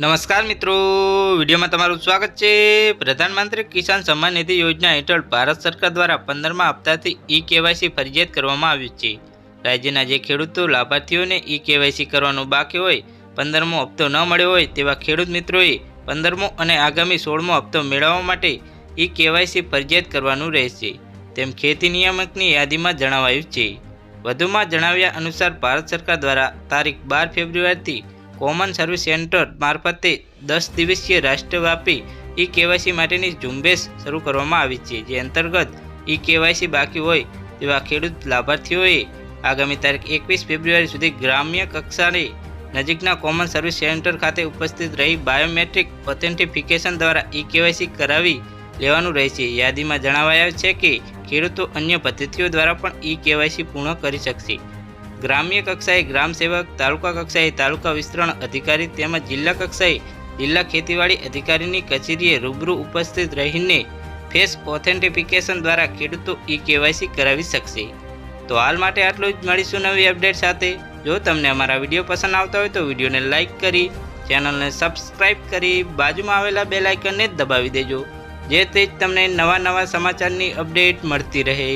નમસ્કાર મિત્રો. વિડીયોમાં તમારું સ્વાગત છે. પ્રધાનમંત્રી કિસાન સન્માન નિધિ યોજના હેઠળ ભારત સરકાર દ્વારા પંદરમા હપ્તાથી ઈ કેવાયસી ફરજિયાત કરવામાં આવ્યું છે. રાજ્યના જે ખેડૂતો, લાભાર્થીઓને ઈ કેવાયસી કરવાનું બાકી હોય, પંદરમો હપ્તો ન મળ્યો હોય તેવા ખેડૂત મિત્રોએ પંદરમો અને આગામી સોળમો હપ્તો મેળવવા માટે ઈ કેવાયસી ફરજિયાત કરવાનું રહેશે. તેમ ખેતી નિયામકની યાદીમાં જણાવાયું છે. વધુમાં જણાવ્યા અનુસાર ભારત સરકાર દ્વારા તારીખ બાર ફેબ્રુઆરીથી કોમન સર્વિસ સેન્ટર મારફતે દસ દિવસીય રાષ્ટ્રવ્યાપી ઈ કેવાયસી માટેની ઝુંબેશ શરૂ કરવામાં આવી છે, જે અંતર્ગત ઈ કેવાયસી બાકી હોય તેવા ખેડૂત લાભાર્થીઓએ આગામી તારીખ એકવીસ ફેબ્રુઆરી સુધી ગ્રામ્ય કક્ષાની નજીકના કોમન સર્વિસ સેન્ટર ખાતે ઉપસ્થિત રહી બાયોમેટ્રિક ઓથેન્ટિફિકેશન દ્વારા ઈ કેવાયસી કરાવી લેવાનું રહેશે. યાદીમાં જણાવાયું છે કે ખેડૂતો અન્ય પદ્ધતિઓ દ્વારા પણ ઈ કેવાયસી પૂર્ણ કરી શકશે. ગ્રામ્ય કક્ષાએ ગ્રામ સેવક, તાલુકા કક્ષાએ તાલુકા વિસ્તરણ અધિકારી તેમજ જિલ્લા કક્ષાએ જિલ્લા ખેતીવાડી અધિકારીની કચેરીએ રૂબરૂ ઉપસ્થિત રહીને ફેસ ઓથેન્ટિફિકેશન દ્વારા ખેડૂતો ઈ કેવાયસી કરાવી શકશે. તો હાલ માટે આટલું જ. મળીશું નવી અપડેટ સાથે. જો તમને અમારા વીડિયો પસંદ આવતા હોય તો વિડીયોને લાઇક કરી, ચેનલને સબસ્ક્રાઇબ કરી, બાજુમાં આવેલા બે લાઇકનને દબાવી દેજો. જેથી તમને નવા નવા સમાચારની અપડેટ મળતી રહે.